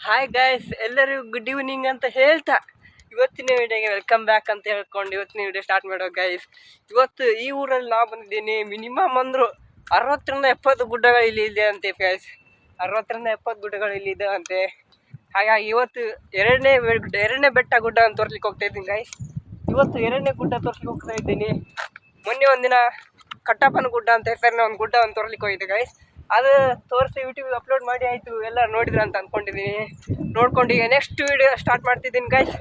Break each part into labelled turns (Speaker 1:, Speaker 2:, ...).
Speaker 1: Hi guys ಎಲ್ಲರಿಗೂ good evening ಅಂತ ಹೇಳ್ತಾ ಇವತ್ತಿನ ವಿಡಿಯೋಗೆ ವೆಲ್ಕಮ್ ಬ್ಯಾಕ್ ಅಂತ ಹೇಳ್ಕೊಂಡು ಇವತ್ತಿನ ವಿಡಿಯೋ ಸ್ಟಾರ್ಟ್ ಮಾಡೋ ಗಾಯ್ಸ್ ಇವತ್ತು ಈ ಊರಲ್ಲಿ ನಾವು ಬಂದಿದ್ದೀನಿ ಮಿನಿಮಮ್ ಅಂದರು ಅರವತ್ತರಿಂದ ಎಪ್ಪತ್ತು ಗುಡ್ಡಗಳು ಇಲ್ಲಿ ಇದೆ ಅಂತೆ ಗಾಯ್ಸ್ ಅರವತ್ತರಿಂದ ಎಪ್ಪತ್ತು ಗುಡ್ಡಗಳು ಇಲ್ಲಿ ಇದೆ ಅಂತೆ. ಹಾಗಾಗಿ ಇವತ್ತು ಎರಡನೇ ಎರಡನೇ ಬೆಟ್ಟ ಗುಡ್ಡ ಅಂತ ತೋರ್ಲಿಕ್ಕೆ ಹೋಗ್ತಾ ಇದ್ದೀನಿ ಗಾಯ್ಸ್ ಇವತ್ತು ಎರಡನೇ ಗುಡ್ಡ ತೋರ್ಲಿಕ್ಕೆ ಹೋಗ್ತಾ ಇದ್ದೀನಿ. ಮೊನ್ನೆ ಒಂದಿನ ಕಟ್ಟಪ್ಪನ ಗುಡ್ಡ ಅಂತ ಹೆಸರಿನ ಒಂದು ಗುಡ್ಡ ಒಂದು ತೋರ್ಲಿಕ್ಕೆ ಹೋಗಿದ್ದೆ ಗೈಸ್ ಅದು ತೋರಿಸಿ ಯೂಟ್ಯೂಬ್ ಅಪ್ಲೋಡ್ ಮಾಡಿ ಆಯಿತು, ಎಲ್ಲ ನೋಡಿದ್ರ ಅಂತ ಅಂದ್ಕೊಂಡಿದ್ದೀನಿ ನೋಡ್ಕೊಂಡು ಈಗ ನೆಕ್ಸ್ಟ್ ವಿಡಿಯೋ ಸ್ಟಾರ್ಟ್ ಮಾಡ್ತಿದ್ದೀನಿ ಗೈಸ್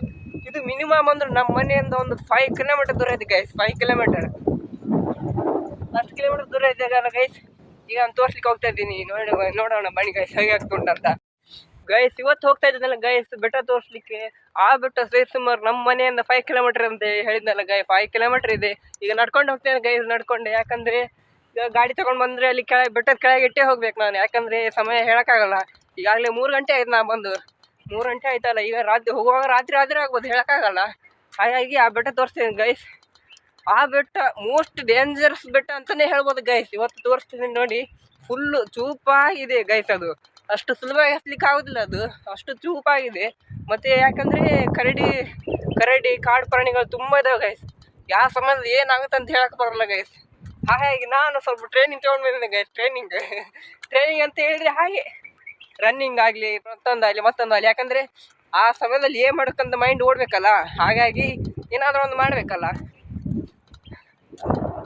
Speaker 1: ಇದು ಮಿನಿಮಮ್ ಅಂದ್ರೆ ನಮ್ಮ ಮನೆಯಿಂದ ಒಂದು ಫೈವ್ ಕಿಲೋಮೀಟರ್ ದೂರ ಇದೆ guys five kilometre first kilometre ದೂರ ಇದೆಯಲ್ಲ ಗೈಸ್ ಈಗ ನಾನು ತೋರ್ಸ್ಲಿಕ್ಕೆ ಹೋಗ್ತಾ ಇದ್ದೀನಿ. ನೋಡಿ, ನೋಡೋಣ, ಬನ್ನಿ ಗೈಸ್ ಹೇಗೆ ಆಗ್ತುಂಟು ಅಂತ. ಗೈಸ್ ಇವತ್ತು ಹೋಗ್ತಾ ಇದ್ದಲ್ಲ ಗೈಸ್ ಬೆಟ್ಟ ತೋರಿಸ್ಲಿಕ್ಕೆ. ಆ ಬೆಟ್ಟ ಸರಿ ಸುಮಾರು ನಮ್ಮ ಮನೆಯಿಂದ ಫೈವ್ ಕಿಲೋಮೀಟರ್ ಅಂತ ಹೇಳಿದ್ನಲ್ಲ ಗೈ ಫೈವ್ ಕಿಲೋಮೀಟರ್ ಇದೆ. ಈಗ ನಡ್ಕೊಂಡು ಹೋಗ್ತೇನೆ ಗೈಸ್ ನಡ್ಕೊಂಡೆ. ಯಾಕಂದರೆ ಗಾಡಿ ತಗೊಂಡ್ ಬಂದ್ರೆ ಅಲ್ಲಿ ಕೆಳಗೆ ಬೆಟ್ಟದ ಕೆಳಗೆ ಇಟ್ಟೇ ಹೋಗ್ಬೇಕು ನಾನು. ಯಾಕಂದ್ರೆ ಸಮಯ ಹೇಳೋಕ್ಕಾಗಲ್ಲ. ಈಗಾಗಲೇ ಮೂರು ಗಂಟೆ ಆಯ್ತು ನಾ ಬಂದು. ಮೂರು ಗಂಟೆ ಆಯ್ತಲ್ಲ, ಈಗ ರಾತ್ರಿ ಹೋಗುವಾಗ ರಾತ್ರಿ ಆದ್ರೆ ಆಗ್ಬೋದು, ಹೇಳೋಕ್ಕಾಗಲ್ಲ. ಹಾಗಾಗಿ ಆ ಬೆಟ್ಟ ತೋರಿಸ್ತೀನಿ ಗೈಸ್ ಆ ಬೆಟ್ಟ ಮೋಸ್ಟ್ ಡೇಂಜರಸ್ ಬೆಟ್ಟ ಅಂತಲೇ ಹೇಳ್ಬೋದು ಗೈಸ್ ಇವತ್ತು ತೋರಿಸ್ತೀನಿ ನೋಡಿ. ಫುಲ್ಲು ಚೂಪಾಗಿದೆ ಗೈಸ್ ಅದು. ಅಷ್ಟು ಸುಲಭವಾಗಿ ಹತ್ಲಿಕ್ಕೆ ಆಗೋದಿಲ್ಲ ಅದು. ಅಷ್ಟು ಚೂಪಾಗಿದೆ. ಮತ್ತು ಯಾಕಂದರೆ ಕರಡಿ ಕರಡಿ ಕಾಡು ಪ್ರಾಣಿಗಳು ತುಂಬ ಇದಾವೆ ಗೈಸ್ ಯಾವ ಸಮಯದಲ್ಲಿ ಏನಾಗುತ್ತೆ ಅಂತ ಹೇಳಕ್ಕೆ ಬರಲ್ಲ ಗೈಸ್ ಹಾಗಾಗಿ ನಾನು ಸ್ವಲ್ಪ ಟ್ರೈನಿಂಗ್ ತೊಗೊಂಡು ಬಂದಿದ್ದೆ ಗೈಸ್ ಟ್ರೈನಿಂಗ್ ಟ್ರೈನಿಂಗ್ ಅಂತ ಹೇಳಿದ್ರೆ ಹಾಗೆ. ರನ್ನಿಂಗ್ ಆಗಲಿ ಮತ್ತೊಂದಾಗಲಿ ಮತ್ತೊಂದಾಗಲಿ ಯಾಕಂದರೆ ಆ ಸಮಯದಲ್ಲಿ ಏನು ಮಾಡೋಕ್ಕಂತ ಮೈಂಡ್ ಓಡಬೇಕಲ್ಲ? ಹಾಗಾಗಿ ಏನಾದರೂ ಒಂದು ಮಾಡಬೇಕಲ್ಲ?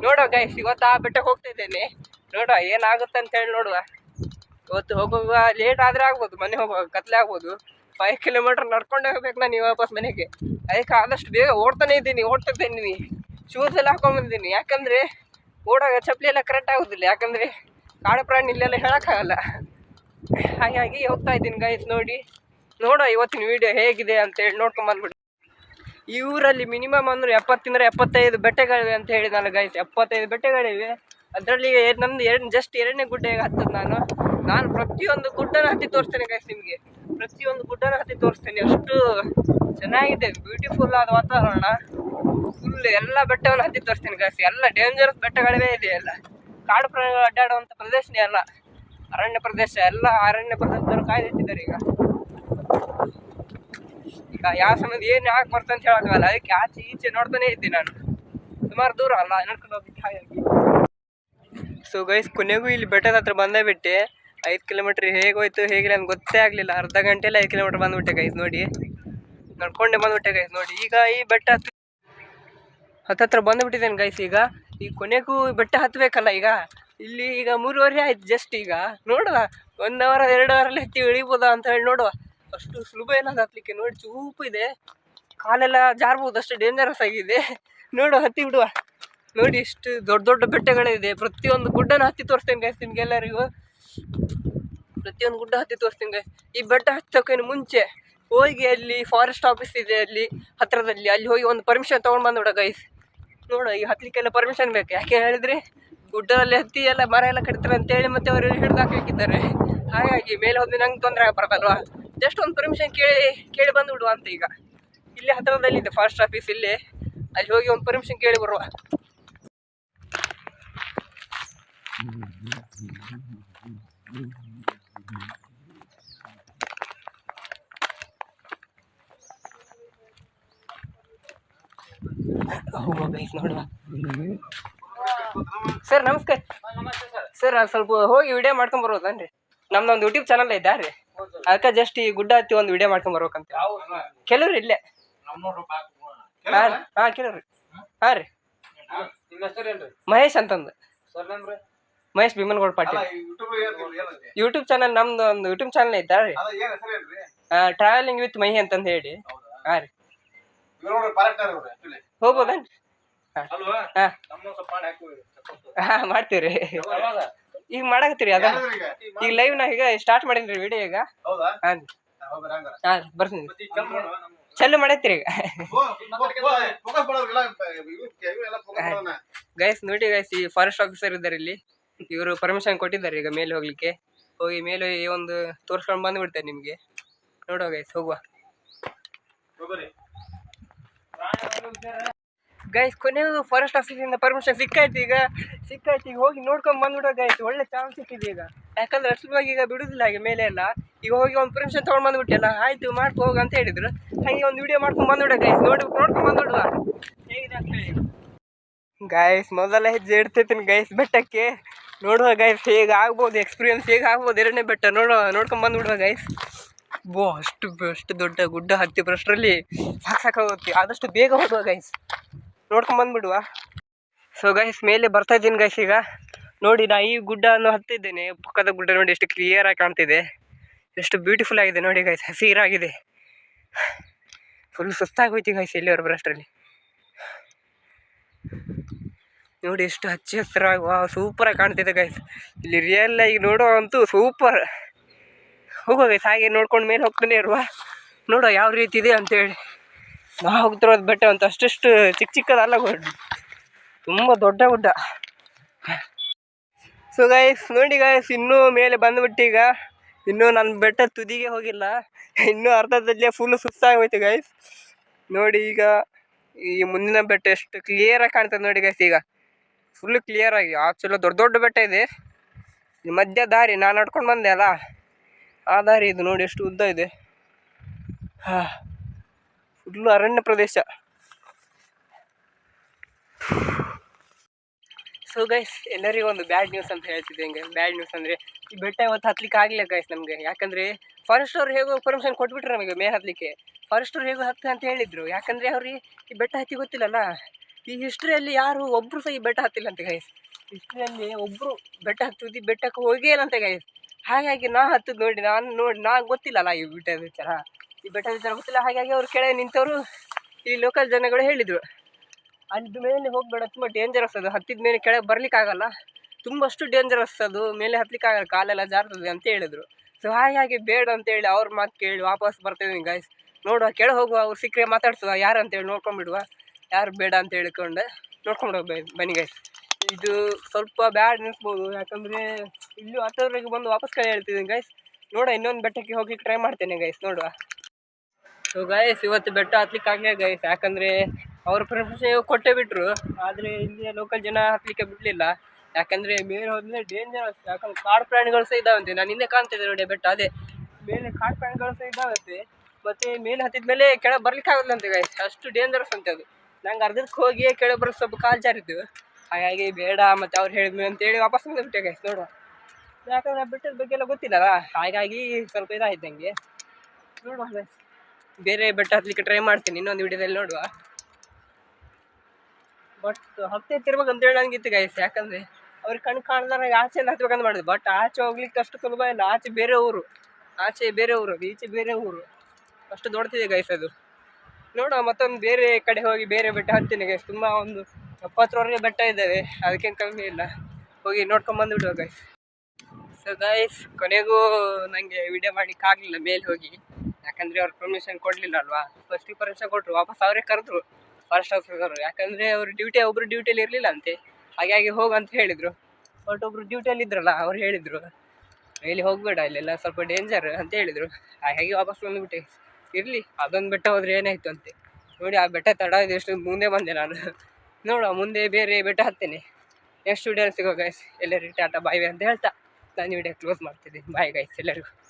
Speaker 1: ನೋಡುವ ಗೈಸ್ ಇವತ್ತು ಆ ಬೆಟ್ಟಕ್ಕೆ ಹೋಗ್ತಾ ಇದ್ದೇನೆ. ನೋಡುವ ಏನಾಗುತ್ತೆ ಅಂತ ಹೇಳಿ ನೋಡುವ. ಇವತ್ತು ಹೋಗುವಾಗ ಲೇಟ್ ಆದರೆ ಆಗ್ಬೋದು, ಮನೆ ಹೋಗುವಾಗ ಕತ್ಲೆ ಆಗ್ಬೋದು. ಫೈವ್ ಕಿಲೋಮೀಟರ್ ನಡ್ಕೊಂಡೇ ಹೋಗ್ಬೇಕು ನಾನು ವಾಪಸ್ ಮನೆಗೆ. ಅದಕ್ಕೆ ಆದಷ್ಟು ಬೇಗ ಓಡ್ತಾನೆ ಇದ್ದೀನಿ, ಓಡ್ತಾ ಇದ್ದೀನಿ. ಶೂಸ್ ಎಲ್ಲ ಹಾಕೊಂಡ್ಬಂದಿದ್ದೀನಿ ಯಾಕಂದರೆ ಓಡಾಗ ಚಪ್ಪಲಿ ಎಲ್ಲ ಕರೆಕ್ಟ್ ಆಗೋದಿಲ್ಲ, ಯಾಕಂದರೆ ಕಾಡು ಪ್ರಾಣಿ ಇಲ್ಲೆಲ್ಲ ಹೇಳೋಕ್ಕಾಗಲ್ಲ. ಹಾಗಾಗಿ ಹೋಗ್ತಾ ಇದ್ದೀನಿ ಗೈಸ್ ನೋಡಿ. ನೋಡೋ ಇವತ್ತಿನ ವೀಡಿಯೋ ಹೇಗಿದೆ ಅಂತೇಳಿ ನೋಡ್ಕೊಂಬಂದ್ಬಿಡಿ ಈ ಊರಲ್ಲಿ ಮಿನಿಮಮ್ ಅಂದ್ರೆ ಎಪ್ಪತ್ತಿಂದ ಎಪ್ಪತ್ತೈದು ಬೆಟ್ಟಗಳಿವೆ ಅಂತ ಹೇಳಿ ನಾನು ಗೈಸ್ ಎಪ್ಪತ್ತೈದು ಬೆಟ್ಟಗಳಿವೆ. ಅದರಲ್ಲಿ ನಂದು ಎರಡು ಜಸ್ಟ್ ಎರಡನೇ ಗುಡ್ಡೆಗೆ ಹತ್ತದ ನಾನು. ನಾನು ಪ್ರತಿಯೊಂದು ಗುಡ್ಡನ ಹತ್ತಿ ತೋರಿಸ್ತೇನೆ ಗೈಸ್ ನಿಮಗೆ. ಪ್ರತಿಯೊಂದು ಗುಡ್ಡನ ಹತ್ತಿ ತೋರಿಸ್ತೀನಿ. ಅಷ್ಟು ಚೆನ್ನಾಗಿದೆ ಬ್ಯೂಟಿಫುಲ್ ಆದ ವಾತಾವರಣ. ಫುಲ್ ಎಲ್ಲ ಬೆಟ್ಟವನ್ನು ಹತ್ತಿ ತೋರಿಸ್ತೀನಿ ಗಾಯ್ಸ್ ಎಲ್ಲ ಡೇಂಜರಸ್ ಬೆಟ್ಟಗಳಿವೆ ಇದೆ ಎಲ್ಲ. ಕಾಡು ಪ್ರಾಣಿಗಳು ಅಡ್ಡಾಡುವಂಥ ಪ್ರದೇಶನೇ ಅಲ್ಲ. ಅರಣ್ಯ ಪ್ರದೇಶ, ಎಲ್ಲ ಅರಣ್ಯ ಪ್ರದೇಶದವರು ಕಾಯ್ದಿಟ್ಟಿದ್ದಾರೆ ಈಗ. ಈಗ ಯಾವ ಸಮಯದ ಏನು ಯಾಕೆ ಬರ್ತಂತ ಹೇಳೋಕ್ಕಾಗಲ್ಲ ಅದಕ್ಕೆ ಆಚೆ ಈಚೆ ನೋಡ್ತಾನೆ ಇದ್ದೆ ನಾನು. ಸುಮಾರು ದೂರ ಅಲ್ಲ, ನಡ್ಕೊಂಡು ಹೋಗಿ. ಹಾಗಾಗಿ ಸೊ ಗೈಸ್ ಕೊನೆಗೂ ಇಲ್ಲಿ ಬೆಟ್ಟದ ಹತ್ರ ಬಂದೇ ಬಿಟ್ಟೆ. ಐದು ಕಿಲೋಮೀಟ್ರ್ ಹೇಗೆ ಹೋಯ್ತು ಹೇಗಿಲ್ಲ ಅಂತ ಗೊತ್ತೇ ಆಗಲಿಲ್ಲ. ಅರ್ಧ ಗಂಟೆಲಿ ಐದು ಕಿಲೋಮೀಟ್ರ್ ಬಂದುಬಿಟ್ಟೆ ಗೈಸ್ ನೋಡಿ. ನಡ್ಕೊಂಡೆ ಬಂದುಬಿಟ್ಟೆ ಗೈಸ್ ನೋಡಿ. ಈಗ ಈ ಬೆಟ್ಟ ಹತ್ತು ಹತ್ತತ್ರ ಬಂದುಬಿಟ್ಟಿದ್ದೇನೆ ಗೈಸ್ ಈಗ. ಈ ಕೊನೆಗೂ ಬೆಟ್ಟ ಹತ್ತಬೇಕಲ್ಲ ಈಗ. ಇಲ್ಲಿ ಈಗ ಮೂರುವರೆ ಆಯ್ತು ಜಸ್ಟ್ ಈಗ. ನೋಡುವ, ಒಂದು ಅವರ್, ಎರಡು ಅವರಲ್ಲಿ ಹತ್ತಿ ಇಳಿಬೋದಾ ಅಂತ ಹೇಳಿ ನೋಡುವ. ಅಷ್ಟು ಸುಲಭ ಏನಾದ್ರು ಹತ್ತಲಿಕ್ಕೆ ನೋಡಿ, ಚೂಪು ಇದೆ. ಕಾಲೆಲ್ಲ ಜಾರ್ಬೋದು, ಅಷ್ಟು ಡೇಂಜರಸ್ ಆಗಿದೆ. ನೋಡು ಹತ್ತಿ ಬಿಡುವ. ನೋಡಿ, ಇಷ್ಟು ದೊಡ್ಡ ದೊಡ್ಡ ಬೆಟ್ಟಗಳಿದೆ. ಪ್ರತಿಯೊಂದು ಗುಡ್ಡನ ಹತ್ತಿ ತೋರಿಸ್ತೇನೆ ಗೈಸ್ ನಿಮ್ಗೆಲ್ಲರಿಗೂ. ಪ್ರತಿಯೊಂದು ಗುಡ್ಡ ಹತ್ತಿ ತೋರಿಸ್ತೀನಿ ಈ ಬೆಟ್ಟ ಹತ್ತೋಕ್ಕೇನು ಮುಂಚೆ ಹೋಗಿ ಅಲ್ಲಿ ಫಾರೆಸ್ಟ್ ಆಫೀಸ್ ಇದೆ ಅಲ್ಲಿ ಹತ್ತಿರದಲ್ಲಿ ಅಲ್ಲಿ ಹೋಗಿ ಒಂದು ಪರ್ಮಿಷನ್ ತೊಗೊಂಡು ಬಂದ್ಬಿಡ ಗೈಸ್ ನೋಡ ಈಗ ಹತ್ತಲಿಕ್ಕೆಲ್ಲ ಪರ್ಮಿಷನ್ ಬೇಕು. ಯಾಕೆ ಹೇಳಿದರೆ? ಗುಡ್ಡದಲ್ಲಿ ಹತ್ತಿ ಎಲ್ಲ, ಮರ ಎಲ್ಲ ಕಡಿತಾರೆ ಅಂತೇಳಿ ಮತ್ತೆ ಅವರು ಹಿಡಿದು ಹಾಕಿದ್ದಾರೆ ಹಾಗಾಗಿ ಮೇಲೆ ಹೋದ್ರೆ ನಂಗೆ ತೊಂದರೆ ಆಗ್ಬಾರ್ದಲ್ವಾ? ಜಸ್ಟ್ ಒಂದು ಪರ್ಮಿಷನ್ ಕೇಳಿ ಕೇಳಿ ಬಂದು ಬಿಡುವ ಅಂತ ಈಗ. ಇಲ್ಲೇ ಹತ್ತಿರದಲ್ಲಿದೆ ಫಾರೆಸ್ಟ್ ಆಫೀಸ್ ಇಲ್ಲೇ. ಅಲ್ಲಿ ಹೋಗಿ ಒಂದು ಪರ್ಮಿಷನ್ ಕೇಳಿ ಬರುವ. ಹೋಗುವ ಗೈಸ್ ನೋಡುವ ಸರ್ ನಮಸ್ಕಾರ ಸರ್ ಅದು ಸ್ವಲ್ಪ ಹೋಗಿ ವಿಡಿಯೋ ಮಾಡ್ಕೊಂಡ್ ಬರ್ಬೋದನ್ರಿ ನಮ್ದೊಂದು ಯೂಟ್ಯೂಬ್ ಚಾನಲ್ ಐತಾ ರೀ ಅದಕ್ಕೆ ಜಸ್ಟ್ ಈ ಗುಡ್ಡ ಹತ್ತಿ ಒಂದು ವಿಡಿಯೋ ಮಾಡ್ಕೊಂಡ್ ಬರ್ಬೇಕಂತ ಕೆಲವ್ರು ಇಲ್ಲೇ. ಹಾಂ ಹಾಂ ಕೆಲವ್ರಿ. ಹಾಂ ರೀ. ಮಹೇಶ್ ಅಂತಂದು. ಮಹೇಶ್ ಭೀಮನಗೌಡ ಪಾಟೀಲ್. ಯೂಟ್ಯೂಬ್ ಚಾನಲ್ ನಮ್ದು ಒಂದು ಯೂಟ್ಯೂಬ್ ಚಾನಲ್ ಐತಾ ರೀ ಟ್ರಾವೆಲಿಂಗ್ ವಿತ್ ಮಹಿ ಅಂತಂದು ಹೇಳಿ. ಹಾಂ ರೀ. ಹಾಂ. ಹಾಂ. ಮಾಡ್ತೀವಿ ರೀ ಈಗ ಮಾಡಾಕತ್ತೀರಿ ಅದ? ಈಗ? ಲೈವ್ ನಾ ಈಗ ಸ್ಟಾರ್ಟ್ ಮಾಡೀನಿ ವಿಡಿಯೋ ಈಗ. ಹಾಂ ಹಾಂ ಬರ್ತೀನಿ. ಚಲ್ಲು ಮಾಡೈತ್ರಿ ಈಗ. ಗೈಸ್ ನೋಡಿ ಗೈಸ್ ಈ ಫಾರೆಸ್ಟ್ ಆಫೀಸರ್ ಇದ್ದಾರೆ ಇಲ್ಲಿ. ಇವರು ಪರ್ಮಿಷನ್ ಕೊಟ್ಟಿದ್ದಾರೆ ಈಗ ಮೇಲೆ ಹೋಗ್ಲಿಕ್ಕೆ. ಹೋಗಿ ಮೇಲೆ ಈ ಒಂದು ತೋರಿಸ್ಕೊಂಡು ಬಂದ್ಬಿಡ್ತಾರೆ ನಿಮಗೆ. ನೋಡುವ ಗೈಸ್ ಹೋಗುವ. ಗೈಸ್ ಕೊನೆಗೂ ಫಾರೆಸ್ಟ್ ಆಫೀಸಿಂದ ಪರ್ಮಿಷನ್ ಸಿಕ್ಕಾಯ್ತು ಈಗ. ಸಿಕ್ಕಾಯ್ತು, ಈಗ ಹೋಗಿ ನೋಡ್ಕೊಂಡು ಬಂದ್ಬಿಡೋ ಗೈಸ್ ಒಳ್ಳೆ ಚಾನ್ಸ್ ಸಿಕ್ಕಿದೆ ಈಗ. ಯಾಕಂದ್ರೆ ಅಷ್ಟವಾಗಿ ಈಗ ಬಿಡುದಿಲ್ಲ ಹಾಗೆ ಮೇಲೆ ಎಲ್ಲ. ಈಗ ಹೋಗಿ ಒಂದು ಪರ್ಮಿಷನ್ ತೊಗೊಂಡು ಬಂದ್ಬಿಟ್ಟೆಲ್ಲ ಆಯ್ತು, ಮಾಡ್ಕೊ ಹೋಗು ಅಂತ ಹೇಳಿದ್ರು. ಹಾಗೆ ಒಂದು ವಿಡಿಯೋ ಮಾಡ್ಕೊಂಡು ಬಂದ್ಬಿಡೋ ಗೈಸ್ ನೋಡಿ, ನೋಡ್ಕೊಂಡು ಬಂದ್ಬಿಡುವ. ಹೇಗಿದೆ ಅಂತ ಹೇಳಿ. ಗೈಸ್ ಮೊದಲ ಹೆಜ್ಜೆ ಇಡ್ತೈತೀನಿ ಗೈಸ್ ಬೆಟ್ಟಕ್ಕೆ. ನೋಡುವ ಗೈಸ್ ಹೇಗೆ ಆಗ್ಬೋದು ಎಕ್ಸ್ಪೀರಿಯನ್ಸ್ ಹೇಗೆ ಆಗ್ಬೋದು ಎರಡನೇ ಬೆಟ್ಟ ನೋಡುವ ನೋಡ್ಕೊಂಡು ಬಂದ್ಬಿಡುವ ಗೈಸ್ ಬೋ, ಅಷ್ಟು ಅಷ್ಟು ದೊಡ್ಡ ಗುಡ್ಡ ಹತ್ತಿ ಬರೋಷ್ಟರಲ್ಲಿ ಸಾಕು ಸಾಕಾಗುತ್ತೆ ಆದಷ್ಟು ಬೇಗ ಹೋಗುವ ಗೈಸ್ ನೋಡ್ಕೊಂಡು ಬಂದ್ಬಿಡುವ ಸೊ ಗೈಸ್ ಮೇಲೆ ಬರ್ತಾ ಇದ್ದೀನಿ ಗೈಸ್ ಈಗ. ನೋಡಿ, ನಾ ಈ ಗುಡ್ಡವನ್ನು ಹತ್ತಿದ್ದೇನೆ. ಪಕ್ಕದ ಗುಡ್ಡ ನೋಡಿ, ಎಷ್ಟು ಕ್ಲಿಯರ್ ಆಗಿ ಕಾಣ್ತಿದೆ. ಎಷ್ಟು ಬ್ಯೂಟಿಫುಲ್ ಆಗಿದೆ ನೋಡಿ ಗೈಸ್ ಹಸಿರಾಗಿದೆ. ಫುಲ್ ಸುಸ್ತಾಗೋಯ್ತು ಗೈಸ್ ಎಲ್ಲಿವರೆಗೆ ಬರೋಷ್ಟರಲ್ಲಿ ನೋಡಿ ಎಷ್ಟು ಹಚ್ಚ ಹಸಿರಾಗಿ ವಾ ಸೂಪರಾಗಿ ಕಾಣ್ತಿದೆ ಗೈಸ್ ಇಲ್ಲಿ ರಿಯಲ್ ಆಗಿ ನೋಡೋ ಅಂತೂ ಸೂಪರ್ ಹೋಗೋ ಗೈಸ್ ಹಾಗೆ ನೋಡ್ಕೊಂಡು ಮೇಲೆ ಹೋಗ್ತಾನೆ ಇರುವ. ನೋಡೋ ಯಾವ ರೀತಿ ಇದೆ ಅಂತೇಳಿ. ನಾ ಹೋಗ್ತಿರೋದು ಬೆಟ್ಟ ಅಂತ ಅಷ್ಟಷ್ಟು ಚಿಕ್ಕ ಚಿಕ್ಕದಲ್ಲ ಗುಡ್ಡ ತುಂಬ ದೊಡ್ಡ ಗುಡ್ಡ. ಸೊ ಗೈಸ್ ನೋಡಿ ಗೈಸ್ ಇನ್ನೂ ಮೇಲೆ ಬಂದ್ಬಿಟ್ಟು ಈಗ ಇನ್ನೂ ನನ್ನ ಬೆಟ್ಟ ತುದಿಗೆ ಹೋಗಿಲ್ಲ. ಇನ್ನೂ ಅರ್ಧದಲ್ಲೇ ಫುಲ್ ಸುಸ್ತಾಗೋಯ್ತು ಗೈಸ್ ನೋಡಿ, ಈಗ ಈ ಮುಂದಿನ ಬೆಟ್ಟ ಎಷ್ಟು ಕ್ಲಿಯರಾಗಿ ಕಾಣ್ತದೆ ನೋಡಿ ಗೈಸ್ ಈಗ. ಫುಲ್ ಕ್ಲಿಯರ್ ಆಗಿ ಆಕ್ಚುಲಿ ದೊಡ್ಡ ದೊಡ್ಡ ಬೆಟ್ಟ ಇದೆ. ಮಧ್ಯ ದಾರಿ ನಾನು ನಡ್ಕೊಂಡು ಬಂದೆ ಅಲ್ಲ? ಆ ದಾರಿ ಇದು ನೋಡಿ ಎಷ್ಟು ಉದ್ದ ಇದೆ. ಹಾಂ ಅರಣ್ಯ ಪ್ರದೇಶ. ಸೊ ಗೈಸ್ ಎಲ್ಲರಿಗೂ ಒಂದು ಬ್ಯಾಡ್ ನ್ಯೂಸ್ ಅಂತ ಹೇಳ್ತಿದ್ದೆ ಹಿಂಗೆ. ಬ್ಯಾಡ್ ನ್ಯೂಸ್ ಅಂದರೆ ಈ ಬೆಟ್ಟ ಇವತ್ತು ಹತ್ಲಿಕ್ಕೆ ಆಗಲಿಲ್ಲ ಗೈಸ್ ನಮಗೆ. ಯಾಕಂದರೆ ಫಾರೆಸ್ಟ್ ಅವ್ರು ಹೇಗೋ ಪರ್ಮಿಷನ್ ಕೊಟ್ಬಿಟ್ರೆ ನಮಗೆ ಮೇ ಹತ್ತಲಿಕ್ಕೆ ಫಾರೆಸ್ಟ್ ಅವ್ರು ಹೇಗೋ ಹತ್ತು ಅಂತ ಹೇಳಿದರು. ಯಾಕಂದರೆ ಅವ್ರಿಗೆ ಈ ಬೆಟ್ಟ ಹತ್ತಿ ಗೊತ್ತಿಲ್ಲಲ್ಲ? ಈ ಹಿಸ್ಟ್ರಿಯಲ್ಲಿ ಯಾರು ಒಬ್ಬರು ಸಹ ಈ ಬೆಟ್ಟ ಹತ್ತಿಲ್ಲ ಅಂತ ಗೈಸ್ ಹಿಸ್ಟ್ರಿಯಲ್ಲಿ ಒಬ್ಬರು ಬೆಟ್ಟ ಹತ್ತಿದ್ದು ಬೆಟ್ಟಕ್ಕೆ ಹೋಗೇ ಇಲ್ಲ ಅಂತ ಗೈಸ್ ಹಾಗಾಗಿ ನಾ ಹತ್ತದು ನೋಡಿ, ನಾನು ನೋಡಿ, ನಾ ಗೊತ್ತಿಲ್ಲಲ್ಲ ಈ ಬೆಟ್ಟದ ವಿಚಾರ. ಈ ಬೆಟ್ಟದ ವಿಚಾರ ಗೊತ್ತಿಲ್ಲ, ಹಾಗಾಗಿ ಅವ್ರು ಕೆಳಗೆ ನಿಂತವರು ಈ ಲೋಕಲ್ ಜನಗಳು ಹೇಳಿದರು. ಅಲ್ಲಿದ್ದು ಮೇಲೆ ಹೋಗಬೇಡ, ತುಂಬ ಡೇಂಜರಸ್ ಅದು. ಹತ್ತಿದ ಮೇಲೆ ಕೆಳಗೆ ಬರ್ಲಿಕ್ಕಾಗಲ್ಲ ತುಂಬಷ್ಟು ಡೇಂಜರಸ್ ಅದು. ಮೇಲೆ ಹತ್ತಲಿಕ್ಕಾಗಲ್ಲ ಕಾಲೆಲ್ಲ ಜಾರ್ತದೆ ಅಂತ ಹೇಳಿದರು. ಸೊ ಹಾಗಾಗಿ ಬೇಡ ಅಂತೇಳಿ ಅವ್ರ ಮಾತು ಕೇಳಿ ವಾಪಸ್ ಬರ್ತೇವೆ ಗಾಯ್ಸ್ ನೋಡುವ, ಕೆಳಗೆ ಹೋಗುವ, ಅವ್ರು ಸಿಕ್ಕರೆ ಮಾತಾಡ್ಸುವ, ಯಾರು ಅಂತೇಳಿ ನೋಡ್ಕೊಂಡ್ಬಿಡುವ. ಯಾರು ಬೇಡ ಅಂತ ಹೇಳಿಕೊಂಡು ನೋಡ್ಕೊಂಡು ಹೋಗ್ಬೇಕು ಬನ್ನಿ ಗೈಸ್ ಇದು ಸ್ವಲ್ಪ ಬ್ಯಾಡ್ ಅನಿಸ್ಬೋದು, ಯಾಕಂದರೆ ಇಲ್ಲೂ ಹತ್ತೋವರೆಗೆ ಬಂದು ವಾಪಸ್ ಕೈ ಹೇಳ್ತಿದ್ದೀನಿ ಗೈಸ್ ನೋಡ, ಇನ್ನೊಂದು ಬೆಟ್ಟಕ್ಕೆ ಹೋಗ್ಲಿಕ್ಕೆ ಟ್ರೈ ಮಾಡ್ತೇನೆ ಗೈಸ್ ನೋಡುವ. ಸೊ ಗೈಸ್ ಇವತ್ತು ಬೆಟ್ಟ ಹತ್ಲಿಕ್ಕೆ ಆಗಲಿಲ್ಲ ಗೈಸ್ ಯಾಕಂದರೆ ಅವ್ರ ಪ್ರಿಫರೆನ್ಸ್ ಕೊಟ್ಟೇ ಬಿಟ್ಟರು ಆದರೆ ಇಲ್ಲಿ ಲೋಕಲ್ ಜನ ಹತ್ತಲಿಕ್ಕೆ ಬಿಡಲಿಲ್ಲ. ಯಾಕಂದರೆ ಮೇಲೆ ಹೋದ್ರೆ ಡೇಂಜರಸ್ ಯಾಕಂದ್ರೆ ಕಾಡು ಪ್ರಾಣಿಗಳು ಸಹ ಇದಾವಂತೆ. ನಾನು ಹಿಂದೆ ಕಾಣ್ತಿದ್ದೆ ನೋಡಿ ಬೆಟ್ಟ, ಅದೇ ಮೇಲೆ ಕಾಡು ಪ್ರಾಣಿಗಳು ಸಹ ಇದ್ದಾವಂತೆ ಮತ್ತು ಮೇಲೆ ಹತ್ತಿದ ಮೇಲೆ ಕೆಳಗೆ ಬರ್ಲಿಕ್ಕೆ ಆಗಲ್ಲಂತೆ ಗೈಸ್ ಅಷ್ಟು ಡೇಂಜರಸ್ ಅಂತೆ ಅದು. ನಂಗೆ ಅರ್ಧಕ್ಕೆ ಹೋಗಿ ಕೆಳಗೆ ಬರೋ ಸ್ವಲ್ಪ ಕಾಲು ಜಾರಿದ್ದು ಹಾಗಾಗಿ ಬೇಡ ಮತ್ತು ಅವ್ರು ಹೇಳಿದ್ವಿ ಅಂತೇಳಿ ವಾಪಸ್ ಬಂದುಬಿಟ್ಟೆ ಗೈಸ್ ನೋಡುವ. ಯಾಕಂದ್ರೆ ಬೆಟ್ಟದ ಬಗ್ಗೆ ಎಲ್ಲ ಗೊತ್ತಿಲ್ಲಲ್ಲ, ಹಾಗಾಗಿ ಸ್ವಲ್ಪ ಇದಾಯ್ತು ನನಗೆ ನೋಡುವ ಗೈಸ್ ಬೇರೆ ಬೆಟ್ಟ ಹತ್ಲಿಕ್ಕೆ ಟ್ರೈ ಮಾಡ್ತೀನಿ, ಇನ್ನೊಂದು ವಿಡಿಯೋದಲ್ಲಿ ನೋಡುವ. ಬಟ್ ಹತ್ತಿರ್ಬೇಕು ಅಂತೇಳಿ ನನಗಿತ್ತು ಗೈಸ್ ಯಾಕಂದರೆ ಅವ್ರಿಗೆ ಕಣ್ಣು ಕಾಣ್ದಾರ ಎಲ್ಲ ಹತ್ಬೇಕಂತ ಮಾಡಿದೆ ಬಟ್ ಆಚೆ ಹೋಗ್ಲಿಕ್ಕೆ ಅಷ್ಟು ಸುಲಭ ಇಲ್ಲ, ಆಚೆ ಬೇರೆ ಊರು. ಆಚೆ ಬೇರೆ ಊರು ಅದು ಈಚೆ ಬೇರೆ ಊರು. ಅಷ್ಟು ದೊಡ್ತಿದೆ ಗೈಸ್ ಅದು. ನೋಡುವ ಮತ್ತೊಂದು ಬೇರೆ ಕಡೆ ಹೋಗಿ ಬೇರೆ ಬೆಟ್ಟ ಹತ್ತೀನಿ ಗೈಸ್ ತುಂಬ ಒಂದು ಎಪ್ಪತ್ತರವರೆಗೆ ಬೆಟ್ಟ ಇದ್ದಾವೆ ಅದಕ್ಕೇನು ಕಮ್ಮಿ ಇಲ್ಲ. ಹೋಗಿ ನೋಡ್ಕೊಂಡು ಬಂದುಬಿಡುವ ಗೈಸ್ ಸೊ ಗೈಸ್ ಕೊನೆಗೂ ನನಗೆ ವಿಡಿಯೋ ಮಾಡಲಿಕ್ಕೆ ಆಗಲಿಲ್ಲ ಮೇಲೆ ಹೋಗಿ. ಯಾಕಂದರೆ ಅವ್ರು ಪರ್ಮಿಷನ್ ಕೊಡಲಿಲ್ಲ ಅಲ್ವಾ? ಫಸ್ಟಿಗೆ ಪರ್ಮಿಷನ್ ಕೊಟ್ಟರು ವಾಪಸ್ ಅವರೇ ಕರೆದ್ರು. ಫಾರೆಸ್ಟ್ ಆಫೀಸರು ಯಾಕಂದರೆ ಅವರು ಡ್ಯೂಟಿ ಒಬ್ರು ಡ್ಯೂಟಿಯಲ್ಲಿ ಇರಲಿಲ್ಲ ಅಂತೆ. ಹಾಗಾಗಿ ಹೋಗು ಅಂತ ಹೇಳಿದರು. ಬಟ್ ಒಬ್ರು ಡ್ಯೂಟಿಯಲ್ಲಿ ಇದ್ರಲ್ಲ, ಅವ್ರು ಹೇಳಿದರು. ಇಲ್ಲಿ ಹೋಗಬೇಡ, ಇಲ್ಲೆಲ್ಲ ಸ್ವಲ್ಪ ಡೇಂಜರ್ ಅಂತ ಹೇಳಿದರು. ಹಾಗಾಗಿ ವಾಪಸ್ ಬಂದುಬಿಟ್ಟೆ. ಇರಲಿ, ಅದೊಂದು ಬೆಟ್ಟ ಹೋದರೆ ಏನಾಯಿತು ಅಂತೆ? ನೋಡಿ, ಆ ಬೆಟ್ಟ ತಡ ಎಷ್ಟು ಮುಂದೆ ಬಂದೆ ನಾನು. ನೋಡುವ, ಮುಂದೆ ಬೇರೆ ಬೆಟ್ಟ ಹತ್ತೇನೆ. ನೆಕ್ಸ್ಟ್ ವಿಡಿಯೋ ಸಿಗೋ ಗೈಸ್ ಎಲ್ಲರಿಗೂ ಟಾಟಾ ಬಾಯ್ ಅಂತ ಹೇಳ್ತಾ. ನಾನು ವಿಡಿಯೋ ಕ್ಲೋಸ್ ಮಾಡ್ತಿದ್ದೀನಿ. ಬಾಯ್ ಗೈಸ್ ಎಲ್ಲರಿಗೂ.